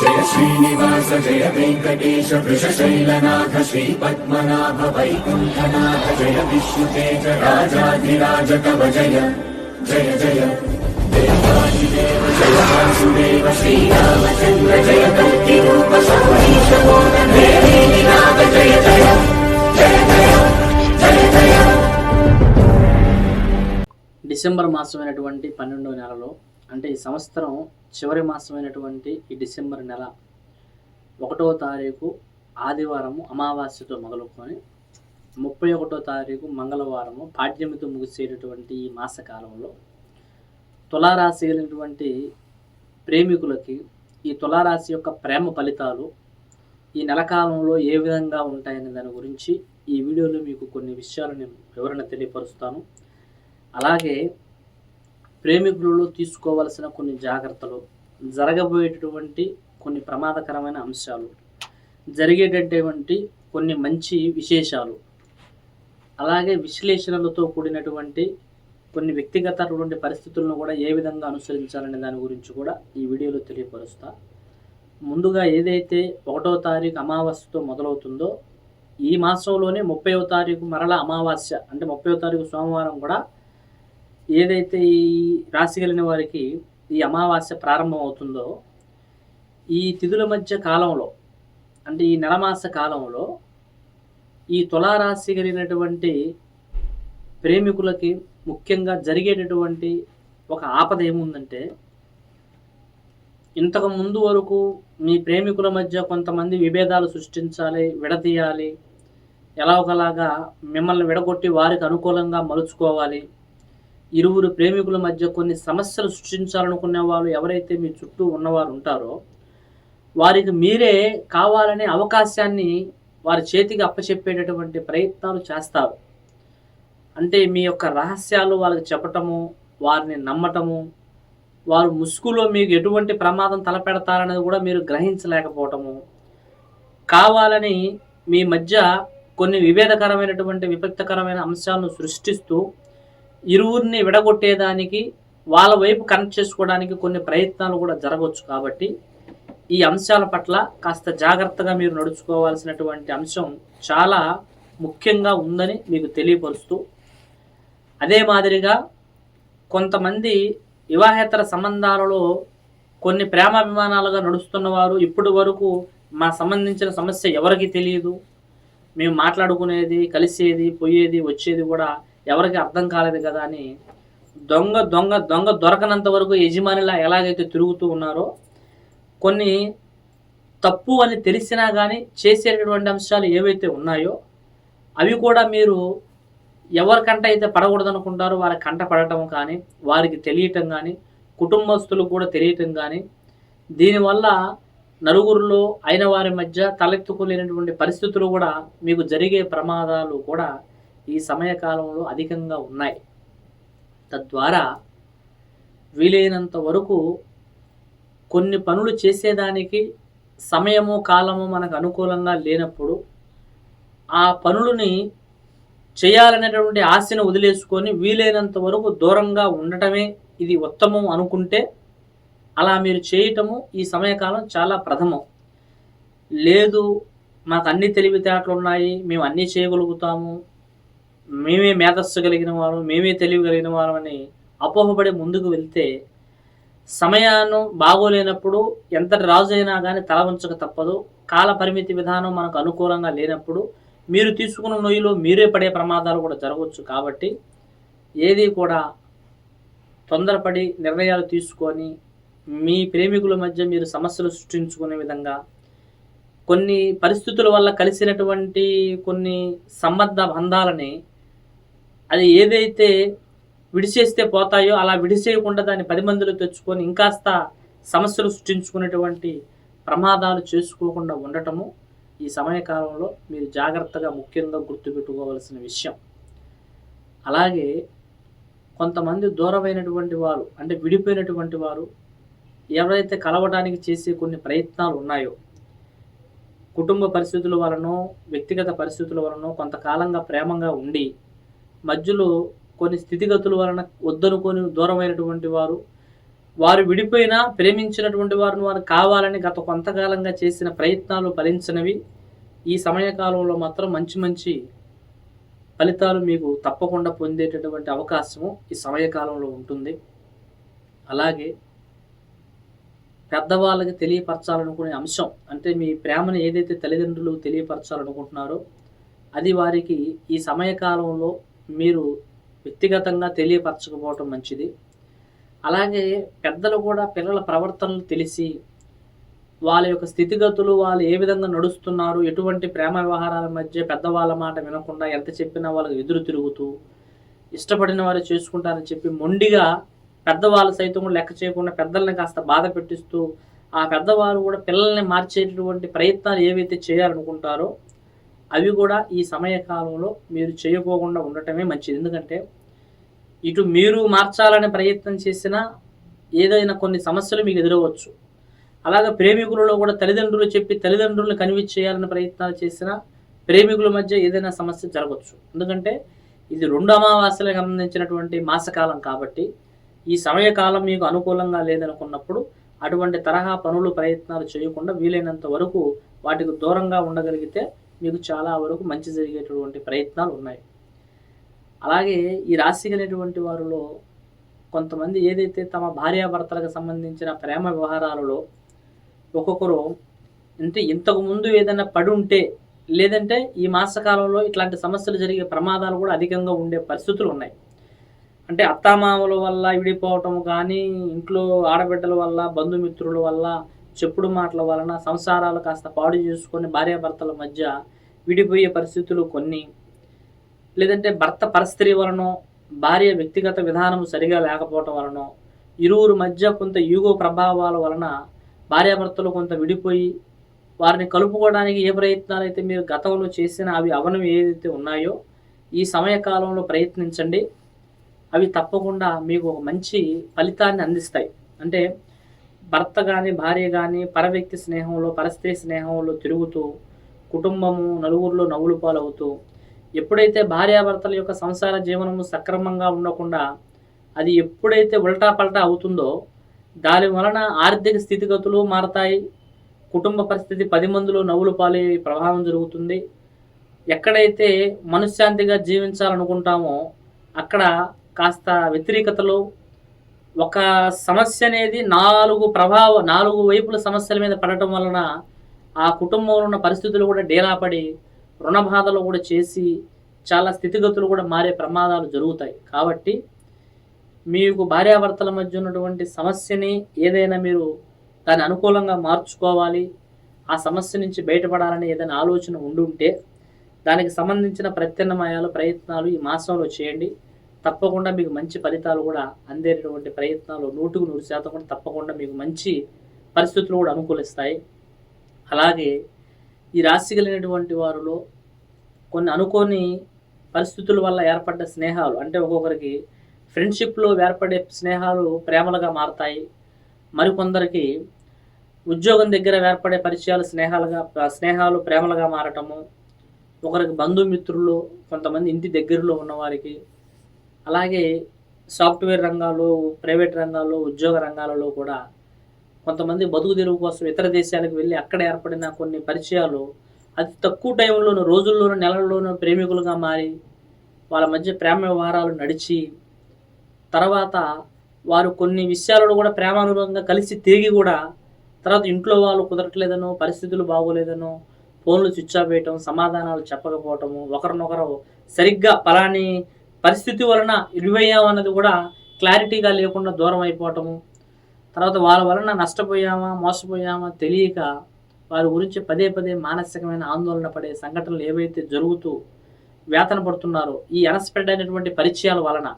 జయ శ్రీనివాస జయ వెంకటేశ వృషశైలనాథ శ్రీ పద్మనాభ వైకుంఠనాథ జయ విష్ణుతేజ రాజాధిరాజ కవ జయ జయ జయ. దేవాదిదేవ జయ వాసుదేవ శ్రీరామచంద్ర జయ కల్కి రూప సౌరీశ నాథ జయ జయ జయ. జయ జయ జయ. డిసెంబర్ మాసమైనటువంటి పన్నెండో నెలలో అంటే ఈ సంవత్సరం చివరి మాసమైనటువంటి ఈ డిసెంబర్ నెల ఒకటో తారీఖు ఆదివారము అమావాస్యతో మొదలుకొని ముప్పై ఒకటో తారీఖు మంగళవారము పాడ్యమితో ముగిసేటటువంటి ఈ మాసకాలంలో తులారాశి కలిగినటువంటి ప్రేమికులకి ఈ తులారాశి యొక్క ప్రేమ ఫలితాలు ఈ నెల కాలంలో ఏ విధంగా ఉంటాయనే దాని గురించి ఈ వీడియోలో మీకు కొన్ని విషయాలు నేను వివరణ తెలియపరుస్తాను. అలాగే ప్రేమికులలో తీసుకోవలసిన కొన్ని జాగ్రత్తలు జరగబోయేటటువంటి కొన్ని ప్రమాదకరమైన అంశాలు జరిగేటటువంటి కొన్ని మంచి విశేషాలు అలాగే విశ్లేషణలతో కూడినటువంటి కొన్ని వ్యక్తిగతటువంటి పరిస్థితులను కూడా ఏ విధంగా అనుసరించాలనే దాని గురించి కూడా ఈ వీడియోలో తెలియపరుస్తా. ముందుగా ఏదైతే ఒకటో తారీఖు అమావాస్యతో మొదలవుతుందో ఈ మాసంలోనే ముప్పైవ తారీఖు మరల అమావాస్య అంటే ముప్పైవ తారీఖు సోమవారం కూడా ఏదైతే ఈ రాశి కలిగిన వారికి ఈ అమావాస్య ప్రారంభం అవుతుందో ఈ తిథుల మధ్య కాలంలో అంటే ఈ నెలమాస కాలంలో ఈ తులారాశి కలిగినటువంటి ప్రేమికులకి ముఖ్యంగా జరిగేటటువంటి ఒక ఆపద ఏముందంటే ఇంతకు ముందు వరకు మీ ప్రేమికుల మధ్య కొంతమంది విభేదాలు సృష్టించాలి విడదీయాలి ఎలా ఒకలాగా మిమ్మల్ని విడగొట్టి వారికి అనుకూలంగా మలుచుకోవాలి ఇరువురు ప్రేమికుల మధ్య కొన్ని సమస్యలు సృష్టించాలనుకునే వాళ్ళు ఎవరైతే మీ చుట్టూ ఉన్నవారు ఉంటారో వారికి మీరే కావాలనే అవకాశాన్ని వారి చేతికి అప్పచెప్పేటటువంటి ప్రయత్నాలు చేస్తారు. అంటే మీ యొక్క రహస్యాలు వాళ్ళకి చెప్పటము వారిని నమ్మటము వారు ముసుగులో మీకు ఎటువంటి ప్రమాదం తలపెడతారనేది కూడా మీరు గ్రహించలేకపోవటము. కావాలని మీ మధ్య కొన్ని విభేదకరమైనటువంటి విపత్తికరమైన అంశాలను సృష్టిస్తూ ఇరువురిని విడగొట్టేదానికి వాళ్ళ వైపు కనెక్ట్ చేసుకోవడానికి కొన్ని ప్రయత్నాలు కూడా జరగవచ్చు కాబట్టి ఈ అంశాల పట్ల కాస్త జాగ్రత్తగా మీరు నడుచుకోవాల్సినటువంటి అంశం చాలా ముఖ్యంగా ఉందని మీకు తెలియపరుస్తూ అదే మాదిరిగా కొంతమంది వివాహేతర సంబంధాలలో కొన్ని ప్రేమాభిమానాలుగా నడుస్తున్న వారు ఇప్పటి వరకు మా సంబంధించిన సమస్య ఎవరికి తెలియదు. మేము మాట్లాడుకునేది కలిసేది పోయేది వచ్చేది కూడా ఎవరికి అర్థం కాలేదు కదా అని దొంగ దొంగ దొంగ దొరకనంత వరకు యజమానిలా ఎలాగైతే తిరుగుతూ ఉన్నారో కొన్ని తప్పు అని తెలిసినా కానీ చేసేటటువంటి అంశాలు ఏవైతే ఉన్నాయో అవి కూడా మీరు ఎవరికంట అయితే పడకూడదు అనుకుంటారో వారి కంట పడటం కానీ వారికి తెలియటం కానీ కుటుంబస్తులకు కూడా తెలియటం కానీ దీనివల్ల నలుగురిలో అయిన వారి మధ్య తలెత్తుకోలేనటువంటి పరిస్థితులు కూడా మీకు జరిగే ప్రమాదాలు కూడా ఈ సమయకాలంలో అధికంగా ఉన్నాయి. తద్వారా వీలైనంత వరకు కొన్ని పనులు చేసేదానికి సమయము కాలము మనకు అనుకూలంగా లేనప్పుడు ఆ పనులని చేయాలనేటువంటి ఆశను వదిలేసుకొని వీలైనంత వరకు దూరంగా ఉండటమే ఇది ఉత్తమం అనుకుంటే అలా మీరు చేయటము ఈ సమయకాలం చాలా ప్రథమం. లేదు మాకు అన్ని తెలివితేటలు ఉన్నాయి మేము అన్నీ చేయగలుగుతాము మేమే మేధస్సు కలిగిన వారు మేమే తెలివి కలిగిన వారు అని అపోహపడి ముందుకు వెళ్తే సమయాన్ని బాగోలేనప్పుడు ఎంత రాజు అయినా కానీ తల వంచక తప్పదు. కాల పరిమితి విధానం మనకు అనుకూలంగా లేనప్పుడు మీరు తీసుకున్న నొయ్యిలో మీరే పడే ప్రమాదాలు కూడా జరగవచ్చు కాబట్టి ఏది కూడా తొందరపడి నిర్ణయాలు తీసుకొని మీ ప్రేమికుల మధ్య మీరు సమస్యలు సృష్టించుకునే విధంగా కొన్ని పరిస్థితుల వల్ల కలిసినటువంటి కొన్ని సంబంధ బంధాలని అది ఏదైతే విడిచేస్తే పోతాయో అలా విడిచేయకుండా దాన్ని పది మందిలో తెచ్చుకొని ఇంకాస్త సమస్యలు సృష్టించుకునేటువంటి ప్రమాదాలు చేసుకోకుండా ఉండటము ఈ సమయకాలంలో మీరు జాగ్రత్తగా ముఖ్యంగా గుర్తుపెట్టుకోవాల్సిన విషయం. అలాగే కొంతమంది దూరమైనటువంటి వారు అంటే విడిపోయినటువంటి వారు ఎవరైతే కలవడానికి చేసే కొన్ని ప్రయత్నాలు ఉన్నాయో కుటుంబ పరిస్థితుల వలనో వ్యక్తిగత పరిస్థితుల వలనో కొంతకాలంగా ప్రేమంగా ఉండి మధ్యలో కొన్ని స్థితిగతుల వలన వద్దనుకొని దూరమైనటువంటి వారు వారు విడిపోయినా ప్రేమించినటువంటి వారిని వారు కావాలని గత కొంతకాలంగా చేసిన ప్రయత్నాలు ఫలించినవి. ఈ సమయకాలంలో మాత్రం మంచి మంచి ఫలితాలు మీకు తప్పకుండా పొందేటటువంటి అవకాశము ఈ సమయకాలంలో ఉంటుంది. అలాగే పెద్దవాళ్ళకి తెలియపరచాలనుకునే అంశం అంటే మీ ప్రేమను ఏదైతే తల్లిదండ్రులు తెలియపరచాలనుకుంటున్నారో అది వారికి ఈ సమయకాలంలో మీరు వ్యక్తిగతంగా తెలియపరచకపోవటం మంచిది. అలాగే పెద్దలు కూడా పిల్లల ప్రవర్తనలు తెలిసి వాళ్ళ యొక్క స్థితిగతులు వాళ్ళు ఏ విధంగా నడుస్తున్నారు ఎటువంటి ప్రేమ వ్యవహారాల మధ్య పెద్దవాళ్ళ మాట వినకుండా ఎంత చెప్పినా వాళ్ళకి ఎదురు తిరుగుతూ ఇష్టపడిన వారు చేసుకుంటారని చెప్పి మొండిగా పెద్దవాళ్ళు సైతం కూడా లెక్క చేయకుండా పెద్దల్ని కాస్త బాధ పెట్టిస్తూ ఆ పెద్దవారు కూడా పిల్లల్ని మార్చేటటువంటి ప్రయత్నాలు ఏవైతే చేయాలనుకుంటారో అవి కూడా ఈ సమయకాలంలో మీరు చేయకోకుండా ఉండటమే మంచిది. ఎందుకంటే ఇటు మీరు మార్చాలనే ప్రయత్నం చేసినా ఏదైనా కొన్ని సమస్యలు మీకు ఎదురవచ్చు. అలాగే ప్రేమికులలో కూడా తల్లిదండ్రులు చెప్పి తల్లిదండ్రులను కన్విన్స్ చేయాలని ప్రయత్నాలు చేసినా ప్రేమికుల మధ్య ఏదైనా సమస్య జరగవచ్చు. ఎందుకంటే ఇది రెండు అమావాస్యలకు సంబంధించినటువంటి మాసకాలం కాబట్టి ఈ సమయకాలం మీకు అనుకూలంగా లేదనుకున్నప్పుడు అటువంటి తరహా పనులు ప్రయత్నాలు చేయకుండా వీలైనంత వరకు వాటికి దూరంగా ఉండగలిగితే మీకు చాలా వరకు మంచి జరిగేటటువంటి ప్రయత్నాలు ఉన్నాయి. అలాగే ఈ రాశి కలిగినటువంటి వారిలో కొంతమంది ఏదైతే తమ భార్యాభర్తలకు సంబంధించిన ప్రేమ వ్యవహారాలలో ఒక్కొక్కరు అంటే ఇంతకుముందు ఏదైనా పడి ఉంటే లేదంటే ఈ మాసకాలంలో ఇట్లాంటి సమస్యలు జరిగే ప్రమాదాలు కూడా అధికంగా ఉండే పరిస్థితులు ఉన్నాయి. అంటే అత్తామామల వల్ల విడిపోవటం కానీ ఇంట్లో ఆడబిడ్డల వల్ల బంధుమిత్రుల వల్ల చెప్పుడు మాటల వలన సంసారాలు కాస్త పాడు చేసుకొని భార్యాభర్తల మధ్య విడిపోయే పరిస్థితులు కొన్ని. లేదంటే భర్త పరిస్థితి వలనో భార్య వ్యక్తిగత విధానం సరిగా లేకపోవటం వలనో ఇరువురు మధ్య కొంత యూగో ప్రభావాల వలన భార్యాభర్తలు కొంత విడిపోయి వారిని కలుపుకోవడానికి ఏ ప్రయత్నాలు అయితే మీరు గతంలో చేసిన అవి అవనవి ఏదైతే ఉన్నాయో ఈ సమయకాలంలో ప్రయత్నించండి. అవి తప్పకుండా మీకు ఒక మంచి ఫలితాన్ని అందిస్తాయి. అంటే భర్త కానీ భార్య కానీ పరవ్యక్తి స్నేహంలో పరస్త్రీ స్నేహంలో తిరుగుతూ కుటుంబము నలుగురిలో నవ్వులు పాలవుతూ ఎప్పుడైతే భార్యాభర్తల యొక్క సంసార జీవనము సక్రమంగా ఉండకుండా అది ఎప్పుడైతే ఉల్టా పల్టా అవుతుందో దాని వలన ఆర్థిక స్థితిగతులు మారతాయి కుటుంబ పరిస్థితి పది మందిలో నవ్వులు పాలే ప్రభావం జరుగుతుంది. ఎక్కడైతే మనశ్శాంతిగా జీవించాలనుకుంటామో అక్కడ కాస్త వ్యతిరేకతలు ఒక సమస్య అనేది నాలుగు ప్రభావ నాలుగు వైపుల సమస్యల మీద పడటం వలన ఆ కుటుంబంలో ఉన్న పరిస్థితులు కూడా డేలాపడి రుణ బాధలు కూడా చేసి చాలా స్థితిగతులు కూడా మారే ప్రమాదాలు జరుగుతాయి. కాబట్టి మీకు భార్యాభర్తల మధ్య ఉన్నటువంటి సమస్యని ఏదైనా మీరు దాన్ని అనుకూలంగా మార్చుకోవాలి. ఆ సమస్య నుంచి బయటపడాలని ఏదైనా ఆలోచన ఉండుంటే దానికి సంబంధించిన ప్రత్యామ్నాయాలు ప్రయత్నాలు ఈ మాసంలో చేయండి. తప్పకుండా మీకు మంచి ఫలితాలు కూడా అందేటటువంటి ప్రయత్నాలు నూటుకు నూరు శాతం కూడా తప్పకుండా మీకు మంచి పరిస్థితులు కూడా అనుకూలిస్తాయి. అలాగే ఈ రాశి కలిగినటువంటి వారిలో కొన్ని అనుకోని పరిస్థితుల వల్ల ఏర్పడ్డ స్నేహాలు అంటే ఒక్కొక్కరికి ఫ్రెండ్షిప్లో ఏర్పడే స్నేహాలు ప్రేమలుగా మారతాయి. మరికొందరికి ఉద్యోగం దగ్గర ఏర్పడే పరిచయాలు స్నేహాలుగా స్నేహాలు ప్రేమలుగా మారటము. ఒకరికి బంధుమిత్రులు కొంతమంది ఇంటి దగ్గరలో ఉన్నవారికి అలాగే సాఫ్ట్వేర్ రంగాల్లో ప్రైవేట్ రంగాల్లో ఉద్యోగ రంగాలలో కూడా కొంతమంది బతుకు తెరువు కోసం ఇతర దేశాలకు వెళ్ళి అక్కడ ఏర్పడిన కొన్ని పరిచయాలు అతి తక్కువ టైంలోనూ రోజుల్లోనూ నెలల్లోనూ ప్రేమికులుగా మారి వాళ్ళ మధ్య ప్రేమ వ్యవహారాలు నడిచి తర్వాత వారు కొన్ని విషయాలలో కూడా ప్రేమానుభవంగా కలిసి తిరిగి కూడా తర్వాత ఇంట్లో వాళ్ళు కుదరట్లేదనో పరిస్థితులు బాగోలేదనో ఫోన్లు స్విచ్ ఆఫ్ వేయటం సమాధానాలు చెప్పకపోవటము ఒకరినొకరు సరిగ్గా పలాని పరిస్థితి వలన ఇరువయ్యామన్నది కూడా క్లారిటీగా లేకుండా దూరం అయిపోవటము. తర్వాత వాళ్ళ వలన నష్టపోయామా మోసపోయామా తెలియక వారి గురించి పదే పదే మానసికమైన ఆందోళన పడే సంఘటనలు ఏవైతే జరుగుతూ వేతన పడుతున్నారో ఈ అనస్పెడ్ అయినటువంటి పరిచయాల వలన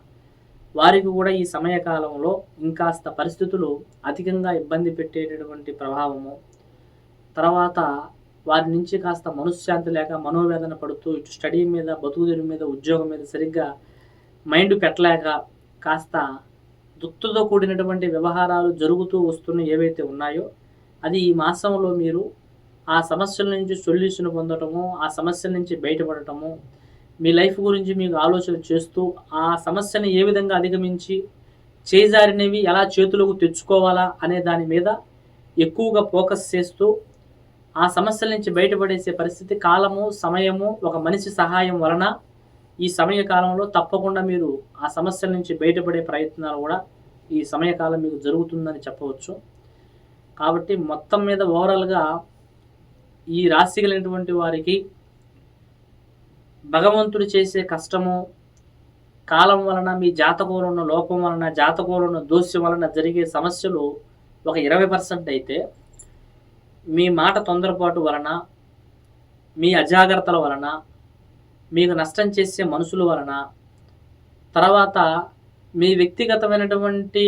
వారికి కూడా ఈ సమయకాలంలో ఇంకాస్త పరిస్థితులు అధికంగా ఇబ్బంది పెట్టేటటువంటి ప్రభావము. తర్వాత వారి నుంచి కాస్త మనశ్శాంతి లేక మనోవేదన పడుతూ ఇటు స్టడీ మీద బతుకుదెరు మీద ఉద్యోగం మీద సరిగ్గా మైండ్ పెట్టలేక కాస్త దుత్తుతో కూడినటువంటి వ్యవహారాలు జరుగుతూ వస్తున్న ఏవైతే ఉన్నాయో అది ఈ మాసంలో మీరు ఆ సమస్యల నుంచి సొల్యూషన్ పొందటము ఆ సమస్యల నుంచి బయటపడటము మీ లైఫ్ గురించి మీకు ఆలోచన చేస్తూ ఆ సమస్యని ఏ విధంగా అధిగమించి చేజారినవి ఎలా చేతులకు తెచ్చుకోవాలా అనే దాని మీద ఎక్కువగా ఫోకస్ చేస్తూ ఆ సమస్యల నుంచి బయటపడేసే పరిస్థితి కాలము సమయము ఒక మనిషి సహాయం వలన ఈ సమయ కాలంలో తప్పకుండా మీరు ఆ సమస్యల నుంచి బయటపడే ప్రయత్నాలు కూడా ఈ సమయకాలం మీకు జరుగుతుందని చెప్పవచ్చు. కాబట్టి మొత్తం మీద ఓవరాల్గా ఈ రాశి కలిగినటువంటి వారికి భగవంతుడు చేసే కష్టము కాలం వలన మీ జాతకంలో ఉన్న లోపం వలన జాతకంలో ఉన్న దోష్యం వలన జరిగే సమస్యలు ఒక ఇరవై పర్సెంట్ అయితే మీ మాట తొందరపాటు వలన మీ అజాగ్రత్తల వలన మీకు నష్టం చేసే మనుషుల వలన తర్వాత మీ వ్యక్తిగతమైనటువంటి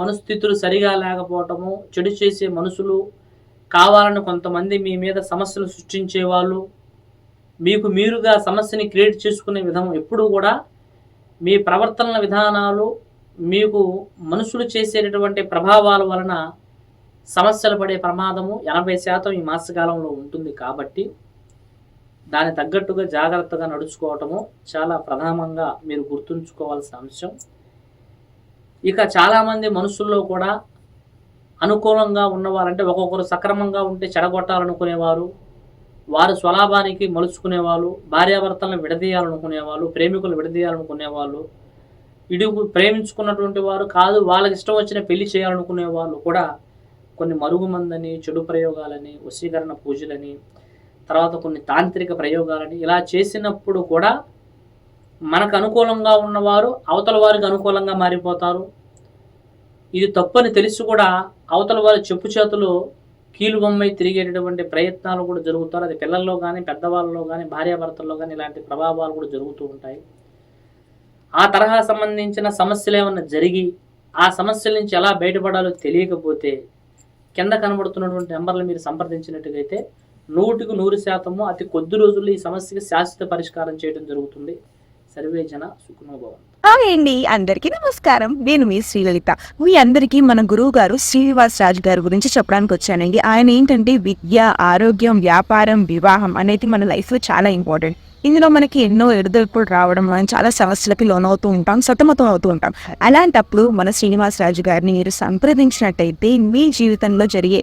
మనస్థితులు సరిగా లేకపోవటము చెడు చేసే మనుషులు కావాలని కొంతమంది మీ మీద సమస్యలు సృష్టించే వాళ్ళు మీకు మీరుగా సమస్యని క్రియేట్ చేసుకునే విధం ఎప్పుడూ కూడా మీ ప్రవర్తన విధానాలు మీకు మనుషులు చేసేటటువంటి ప్రభావాల వలన సమస్యలు పడే ప్రమాదము ఎనభై శాతం ఈ మాసకాలంలో ఉంటుంది కాబట్టి దాని తగ్గట్టుగా జాగ్రత్తగా నడుచుకోవటము చాలా ప్రధానంగా మీరు గుర్తుంచుకోవాల్సిన అంశం. ఇక చాలామంది మనుషుల్లో కూడా అనుకూలంగా ఉన్నవారంటే ఒక్కొక్కరు సక్రమంగా ఉంటే చెడగొట్టాలనుకునేవారు వారు స్వలాభానికి మలుచుకునేవాళ్ళు భార్యాభర్తలను విడదీయాలనుకునేవాళ్ళు ప్రేమికులు విడదీయాలనుకునేవాళ్ళు ఇడుగు ప్రేమించుకున్నటువంటి వారు కాదు వాళ్ళకి ఇష్టం వచ్చిన పెళ్ళి చేయాలనుకునే వాళ్ళు కూడా కొన్ని మరుగుమందని చెడు ప్రయోగాలని వశీకరణ పూజలని తర్వాత కొన్ని తాంత్రిక ప్రయోగాలని ఇలా చేసినప్పుడు కూడా మనకు అనుకూలంగా ఉన్నవారు అవతల వారికి అనుకూలంగా మారిపోతారు. ఇది తప్పని తెలిసి కూడా అవతల వారి చెప్పు చేతులు కీలుబొమ్మై తిరిగేటటువంటి ప్రయత్నాలు కూడా జరుగుతారు. అది పిల్లల్లో కానీ పెద్దవాళ్ళలో కానీ భార్యాభర్తల్లో కానీ ఇలాంటి ప్రభావాలు కూడా జరుగుతూ ఉంటాయి. ఆ తరహా సంబంధించిన సమస్యలు ఏమన్నా జరిగి ఆ సమస్యల నుంచి ఎలా బయటపడాలో తెలియకపోతే కింద కనబడుతున్నటువంటి నెంబర్లు మీరు సంప్రదించినట్టుగైతే నూటికి నూరు శాతము అతి కొద్ది రోజుల్లో ఈ సమస్యకి శాశ్వత పరిష్కారం చేయడం జరుగుతుంది. సర్వే జన సుఖనోభవం అండి అందరికీ నమస్కారం. నేను మీ శ్రీలలిత. మీ అందరికీ మన గురువు గారు శ్రీనివాస్ రాజు గారి గురించి చెప్పడానికి వచ్చానండి. ఆయన ఏంటంటే విద్య ఆరోగ్యం వ్యాపారం వివాహం అనేది మన లైఫ్లో చాలా ఇంపార్టెంట్. ఇందులో మనకి ఎన్నో ఎడుదొడుపులు రావడం మనం చాలా సమస్యలకి లోనవుతూ ఉంటాం సతమతం అవుతూ ఉంటాం. అలాంటప్పుడు మన శ్రీనివాస్ రాజు గారిని మీరు సంప్రదించినట్టయితే మీ జీవితంలో జరిగే